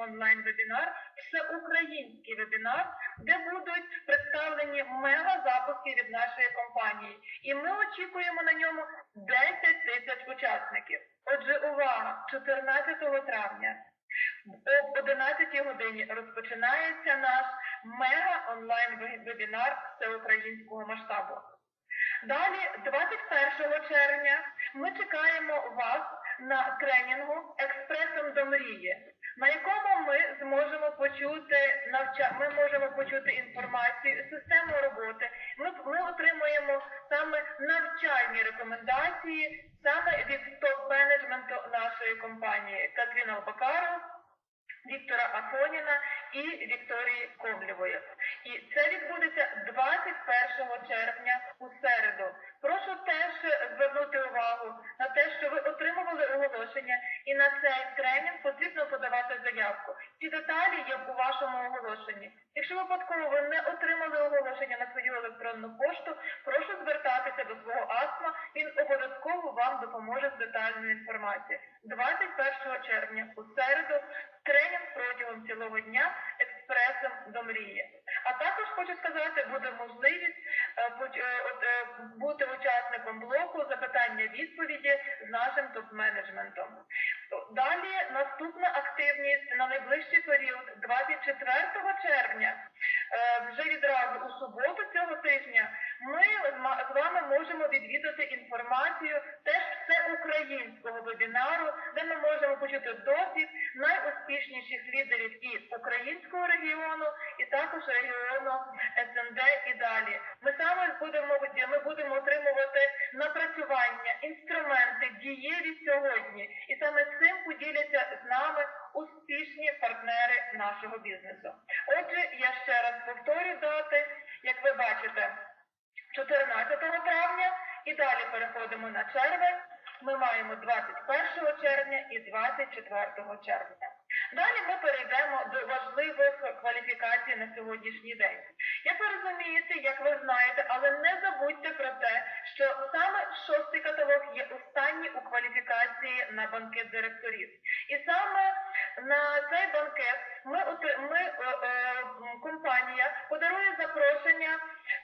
онлайн-вебінар, всеукраїнський вебінар, де будуть представлені мега-запуски від нашої компанії. І ми очікуємо на ньому 10 тисяч учасників. Отже, увага, 14 травня об 11 годині розпочинається наш мега онлайн вебінар всеукраїнського масштабу. Далі, 21 червня, ми чекаємо вас на тренінгу експресом до мрії, на якому ми зможемо почути навча... ми можемо почути інформацію, систему роботи. Ми, ми отримуємо саме навчальні рекомендації саме від топ-менеджменту нашої компанії Катріна Албакаров, Віктора Афоніна і Вікторії Комлєвої. І це відбудеться 21 червня у середу. Прошу теж звернути увагу на те, що ви отримували оголошення, і на цей тренінг потрібно подавати заявку. Ці деталі є у вашому оголошенні. Якщо випадково ви не отримали оголошення на свою електронну пошту, прошу звертатися до свого АСМА, він обов'язково вам допоможе з детальною інформацією. 21 червня у середу тренінг протягом цілого дня експресом до мрії. А також хочу сказати, буде можливість е, е, е, бути учасником блоку запитання-відповіді з нашим топ-менеджментом. Далі наступна активність на найближчий період, 24 червня, вже відразу у суботу цього тижня, ми з вами можемо відвідати інформацію всеукраїнського вебінару, де ми можемо почути досвід найуспішніших лідерів і українського регіону, і також регіону СНД і далі. Ми саме будемо ми будемо отримувати напрацювання, інструменти дієві сьогодні, і саме цим поділяться з нами успішні партнери нашого бізнесу. Отже, я ще раз повторю дати, як ви бачите, 14 травня і далі переходимо на червень. Ми маємо 21 червня і 24 червня. Далі ми перейдемо до важливих кваліфікацій на сьогоднішній день. Як ви розумієте, як ви знаєте, але не забудьте про те, що саме шостий каталог є останній у кваліфікації на банкет директорів. І саме на цей банкет ми, ми е, е, компанія подарує запрошення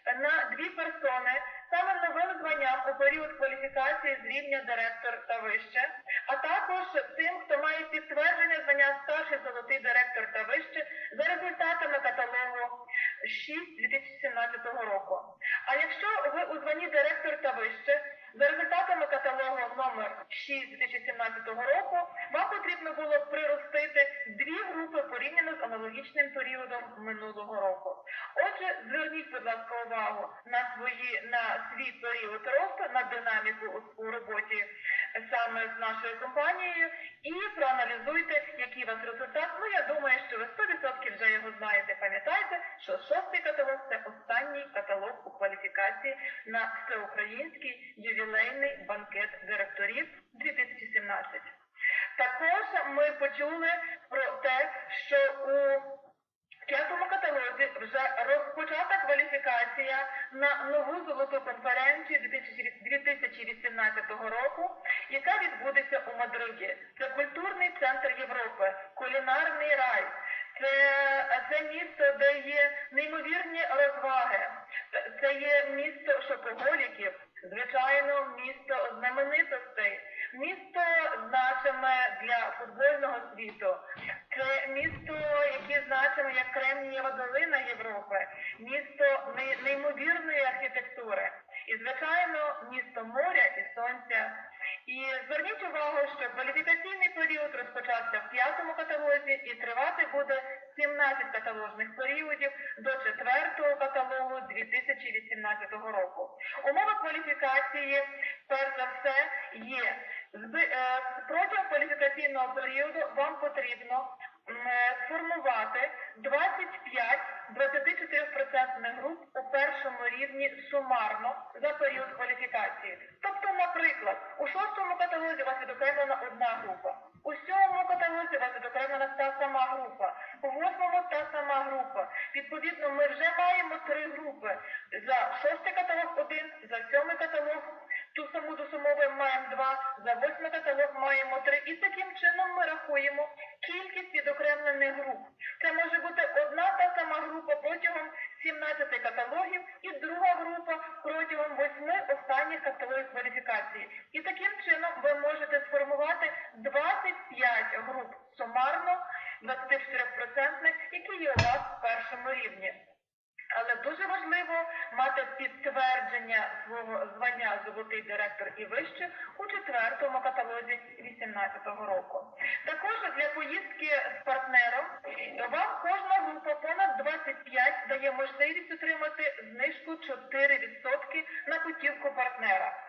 на дві персони саме новим званням у період кваліфікації з рівня директор та вище, а також тим, хто має підтвердження звання старший золотий директор та вище за результатами каталогу 6 2017 року. А якщо ви у званні директор та вище, за результатами каталогу номер 6 2017 року, вам потрібно було приростити дві групи порівняно з аналогічним періодом минулого року. Отже, зверніть, будь ласка, увагу на свої на свій період росту, на динаміку у, роботі саме з нашою компанією, і проаналізуйте, який вас результат. Ну я думаю, що ви 100% вже його знаєте. Пам'ятайте, що шостий каталог це останній каталог у кваліфікації на всеукраїнський ювілейний банкет директорів 2017. Також ми почули про те, що у п'ятому каталозі вже розпочата кваліфікація на нову золоту конференцію 2018 року, яка відбудеться у Мадриді. Це культурний центр Європи, кулінарний рай. Це, це місто, де є неймовірні розваги. Це- є місто шопоголіків, звичайно, місто знаменитостей, місто значиме для футбольного світу. Це місто, яке значимо як Кремнієва долина Європи, місто неймовірної архітектури. І, звичайно, місто моря і сонця. І зверніть увагу, що кваліфікаційний період розпочався в п'ятому каталозі і тривати буде 17 каталожних періодів до четвертого каталогу 2018 року. Умови кваліфікації, перш за все, є е, протягом кваліфікаційного періоду вам потрібно е, сформувати 25 24% груп у першому рівні сумарно за період кваліфікації. Тобто, наприклад, у шостому каталозі у вас відокремлена одна група, у сьомому каталозі вас відокремлена та сама група, у восьмому та сама група. Відповідно, ми вже маємо три групи за шостий каталог один, за сьомий каталог ту саму досумову маємо два, за восьмий каталог маємо три. І таким чином ми рахуємо кількість відокремлених груп. Це може бути одна та сама група протягом 17 каталогів і друга група протягом восьми останніх каталогів кваліфікації. І таким чином ви можете сформувати 25 груп сумарно 24%, які є у вас в першому рівні. Але дуже важливо мати підтвердження свого звання золотий директор і вище у четвертому каталозі 2018 року. Також для поїздки з партнером вам кожна група понад 25 дає можливість отримати знижку 4% на путівку партнера.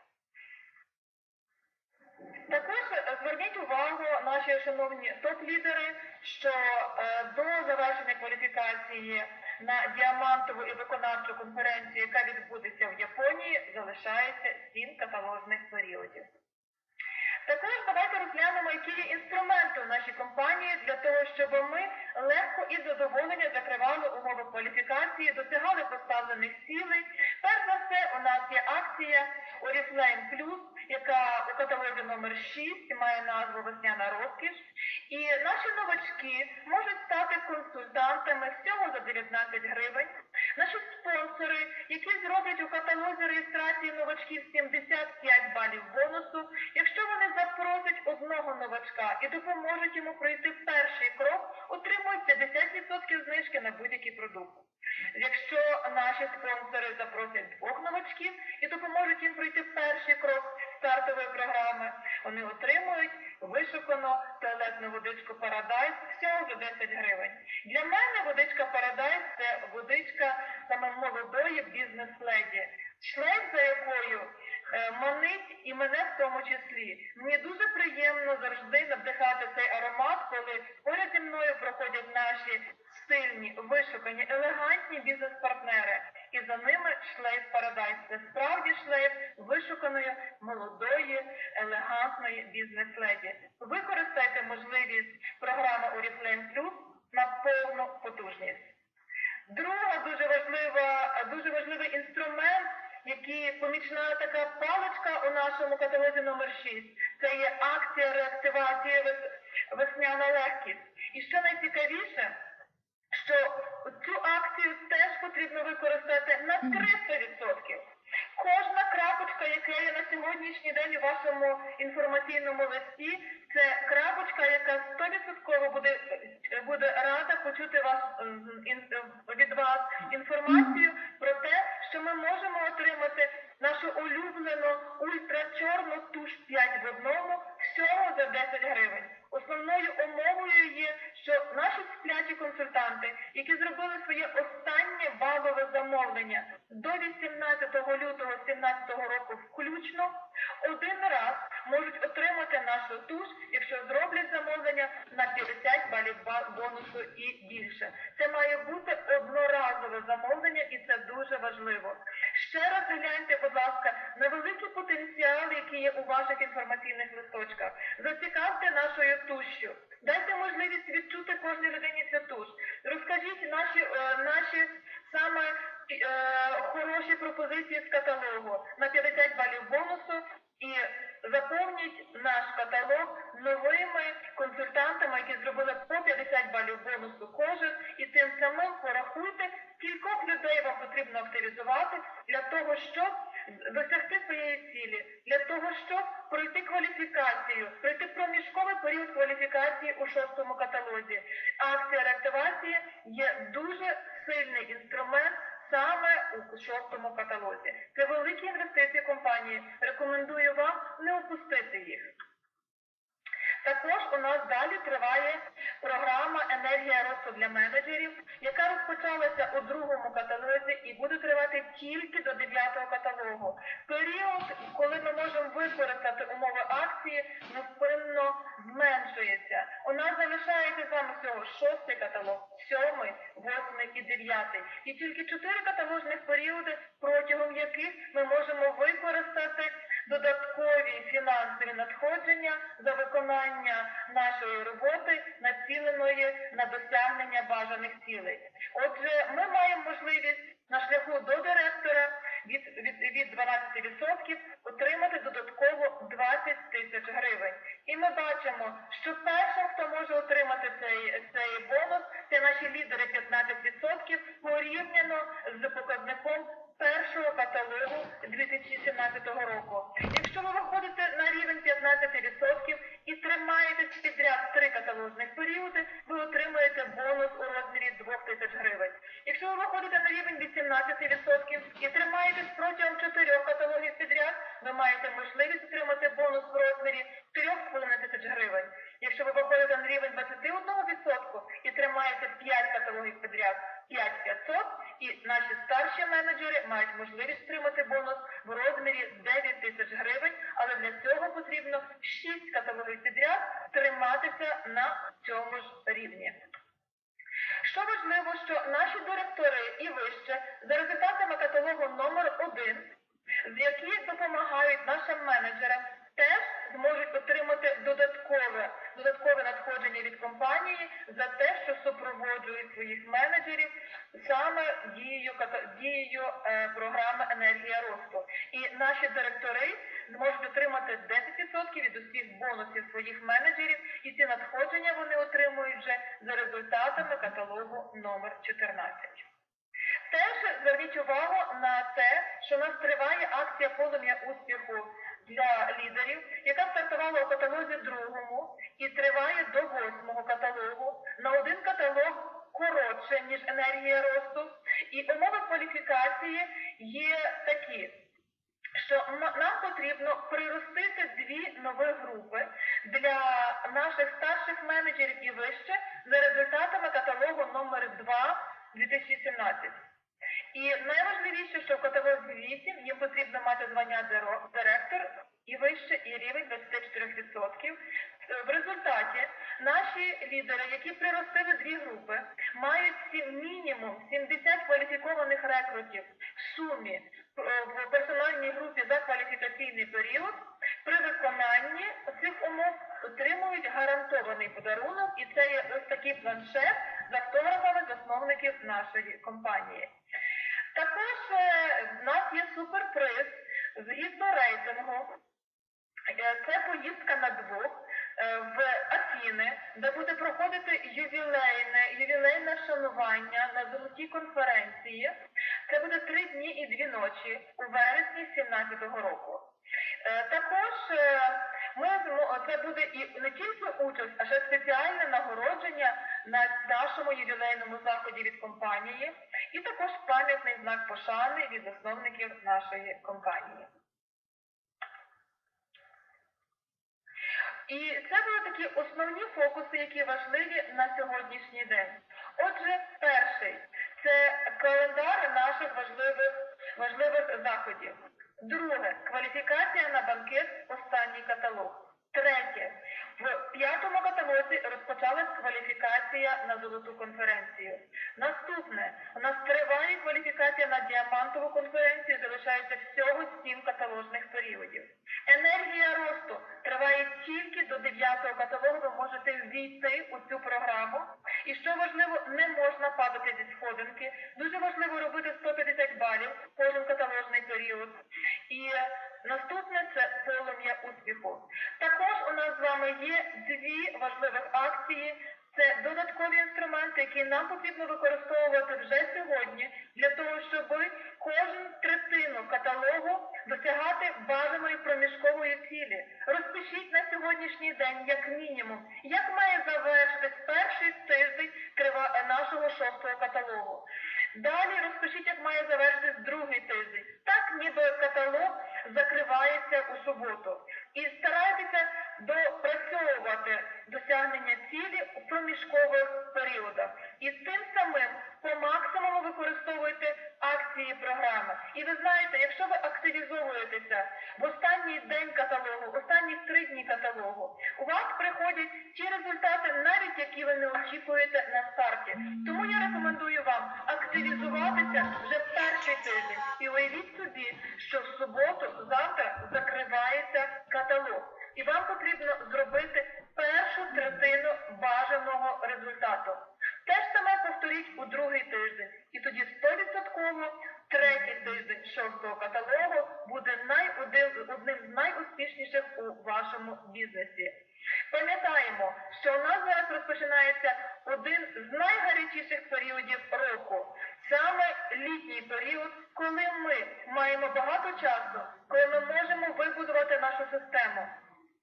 Також зверніть увагу, наші шановні топ-лідери, що е, до завершення кваліфікації на діамантову і виконавчу конференцію, яка відбудеться в Японії, залишається 7 каталожних періодів. Також давайте розглянемо, які є інструменти у нашій компанії для того, щоб ми легко і з задоволенням закривали умови кваліфікації, досягали поставлених цілей. Перш за все, у нас є акція Oriflame Plus, яка у каталозі номер 6 має назву Весняна розкіш. І наші новачки можуть стати консультантами всього за 19 гривень. Наші спонсори, які зроблять у каталозі реєстрації новачків 75 балів бонусу, якщо вони запросять одного новачка і допоможуть йому пройти перший крок, отримують 50% знижки на будь-який продукт. Якщо наші спонсори запросять двох новачків і допоможуть їм пройти перший крок стартової програми, вони отримують вишукану туалетну водичку Парадайз всього за 10 гривень. Для мене водичка Парадайз це водичка саме молодої бізнес-леді, шлейф за якою е, манить і мене в тому числі. Мені дуже приємно завжди надихати цей аромат, коли поряд зі мною проходять наші стильні, вишукані, елегантні бізнес-партнери. І за ними шлейф Парадайз. Це справді шлейф вишуканої, молодої, елегантної бізнес-леді. Використайте можливість програми Oriflame Plus на повну потужність. Друга дуже важлива, дуже важливий інструмент, який помічна така паличка у нашому каталозі номер 6. Це є акція реактивації вес- весняна легкість. І що найцікавіше, що цю акцію теж потрібно використати на 300%. Кожна крапочка, яка є на сьогоднішній день у вашому інформаційному листі, це крапочка, яка 100% буде, буде рада почути вас, від вас інформацію про те, що ми можемо отримати нашу улюблену ультрачорну туш 5 в одному всього за 10 гривень. Основною умовою є, що наші сплячі консультанти, які зробили своє останнє базове замовлення до 18 лютого 2017 року включно, один раз можуть отримати нашу туш, якщо зроблять замовлення на 50 балів бонусу і більше. Це має бути одноразове замовлення, і це дуже важливо. Ще раз гляньте, будь ласка, на великий потенціал, який є у ваших інформаційних листочках. Зацікавте нашою тушшю. Дайте можливість відчути кожній людині цю туш. Розкажіть наші, е, наші саме е, хороші пропозиції з каталогу. На 50 балів бонусу. І заповніть наш каталог новими консультантами, які зробили по 50 балів бонусу кожен, і тим самим порахуйте, кількох людей вам потрібно активізувати для того, щоб досягти своєї цілі, для того, щоб пройти кваліфікацію, пройти проміжковий період кваліфікації у шостому каталозі. Акція реактивації є дуже сильний інструмент саме у шостому каталозі. Це великі інвестиції компанії. Рекомендую вам не опустити їх. Також у нас далі триває програма Енергія росту для менеджерів, яка розпочалася у другому каталозі і буде тривати тільки до дев'ятого каталогу. Період, коли ми можемо використати умови акції, невпинно зменшується. У нас залишається вами всього шостий каталог, сьомий, восьмий і дев'ятий. І тільки чотири каталожних періоди, протягом яких ми можемо використати фінансові надходження за виконання нашої роботи, націленої на досягнення бажаних цілей. Отже, ми маємо можливість на шляху до директора від, від, від 12% отримати додатково 20 тисяч гривень. Ми бачимо, що першим, хто може отримати цей, цей бонус, це наші лідери 15% порівняно з показником першого каталогу 2017 року. Якщо ви виходите на рівень 15% і тримаєтесь підряд три каталожних періоди, ви отримаєте бонус у розмірі 2 тисяч гривень. Якщо ви виходите на рівень 18% і тримаєтесь протягом чотирьох каталогів підряд, ви маєте можливість отримати бонус в розмірі 3,5 тисяч гривень. Якщо ви виходите на рівень 21% і тримаєте 5 каталогів підряд, 5500, і наші старші менеджери мають можливість отримати бонус в розмірі 9 тисяч гривень, але для цього потрібно 6 каталогів підряд триматися на цьому ж рівні. Що важливо, що наші директори і вище за результатами каталогу номер 1 з які допомагають нашим менеджерам, теж зможуть отримати додаткове, додаткове надходження від компанії за те, що супроводжують своїх менеджерів саме дією, дією е, програми енергія росту. І наші директори зможуть отримати 10% від усіх бонусів своїх менеджерів, і ці надходження вони отримують вже за результатами каталогу номер 14. Теж зверніть увагу на те, що у нас триває акція полум'я успіху для лідерів, яка стартувала у каталозі другому і триває до восьмого каталогу. На один каталог коротше, ніж енергія росту. І умови кваліфікації є такі. Що нам потрібно приростити дві нові групи для наших старших менеджерів і вище за результатами каталогу номер 2 2017. І найважливіше, що в каталозі 8 їм потрібно мати звання директор і вище, і рівень 24%. Е, В результаті наші лідери, які приростили дві групи, мають мінімум 70 кваліфікованих рекрутів в сумі е, в персональній групі за кваліфікаційний період. При виконанні цих умов отримують гарантований подарунок, і це є ось такий планшет з автографами засновників нашої компанії. Нас є суперприз згідно рейтингу. Е, Це поїздка на двох е, в Афіни, де буде проходити ювілейне, ювілейне шанування на золотій конференції. Це буде три дні і дві ночі у вересні 2017 року. Е, Також ми це буде і не тільки участь, а ще спеціальне нагородження на нашому ювілейному заході від компанії, і також пам'ятний знак пошани від засновників нашої компанії. І це були такі основні фокуси, які важливі на сьогоднішній день. Отже, перший це календар наших важливих, важливих заходів. Друге кваліфікація на банкет останній каталог. Третє. В п'ятому каталозі розпочалась кваліфікація на золоту конференцію. Наступне у нас триває кваліфікація на діамантову конференцію. Залишається всього сім каталожних періодів. Енергія росту триває тільки до 9 каталогу. Ви можете ввійти у цю програму. І що важливо, не можна падати зі сходинки. Дуже важливо робити 150 балів кожен каталожний період. І наступне це полум'я успіху. Також у нас з вами є дві важливих акції. Це додаткові інструменти, які нам потрібно використовувати вже сьогодні для того, щоб кожен третину каталогу досягати бажаної проміжкової цілі. Розпишіть на сьогоднішній день, як мінімум, як має завершитись перший тиждень нашого шостого каталогу. Далі розпишіть, як має завершитись другий тиждень. Так, ніби каталог закривається у суботу. І старайтеся допрацьовувати досягнення цілі у проміжкових періодах. І тим самим по максимуму використовуйте акції програми. І ви знаєте, якщо ви активізовуєтеся в останній день каталогу, останні три дні каталогу, у вас приходять ті результати, навіть які ви не очікуєте на старті. Тому я рекомендую вам активізуватися вже в. І уявіть собі, що в суботу завтра закривається каталог. І вам потрібно зробити першу третину бажаного результату. Те ж саме повторіть у другий тиждень. І тоді 100% третій тиждень шостого каталогу буде буде одним з найуспішніших у вашому бізнесі. Пам'ятаємо, що у нас зараз розпочинається один з найгарячіших періодів року. Саме літній період, коли ми маємо багато часу, коли ми можемо вибудувати нашу систему.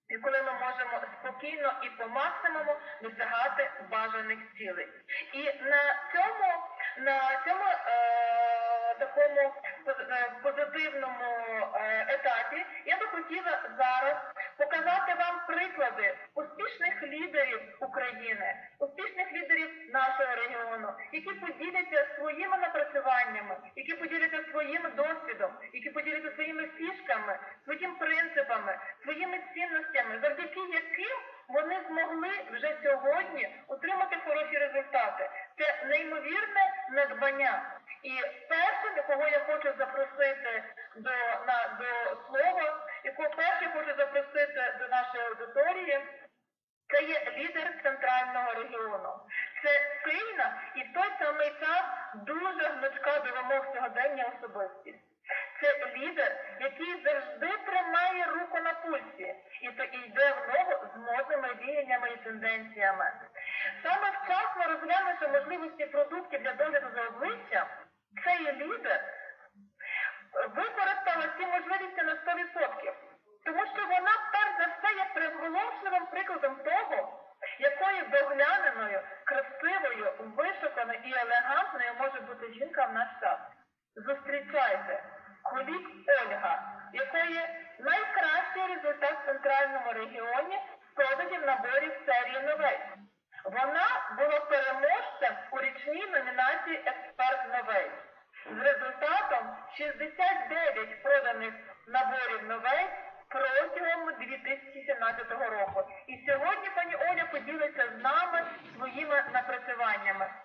І коли ми можемо спокійно і по максимуму досягати бажаних цілей. І на цьому, на цьому е, такому е, позитивному е, етапі я би хотіла зараз показати вам приклади успішних лідерів України, успішних лідерів нашого регіону, які поділяться своїми напрацюваннями, які поділяться своїм досвідом, які поділяться своїми фішками, своїм принципами, своїми цінностями, завдяки яким вони змогли вже сьогодні отримати хороші результати. Це неймовірне надбання. І першим, якого я хочу запросити до, на, до слова, якого перше хочу запросити до нашої аудиторії, це є лідер центрального регіону. Це сильна і в той самий час дуже гнучка до вимог сьогодення особистість. Це лідер, який завжди тримає руку на пульсі і то йде в ногу з модними віяннями і тенденціями. Саме вчасно розглянувши можливості продуктів для догляду за обличчям, цей лідер використала ці можливості на 100%. Тому що вона перш за все є приголомшливим прикладом того, якою догляненою, красивою, вишуканою і елегантною може бути жінка в наш час. Зустрічайте Кулік Ольга, якої найкращий результат в центральному регіоні з продажів наборів серії новей. Вона була переможцем у річній номінації Експерт новей з результатом 69 проданих наборів новей протягом 2017 року. І сьогодні пані Оля поділиться з нами своїми напрацюваннями.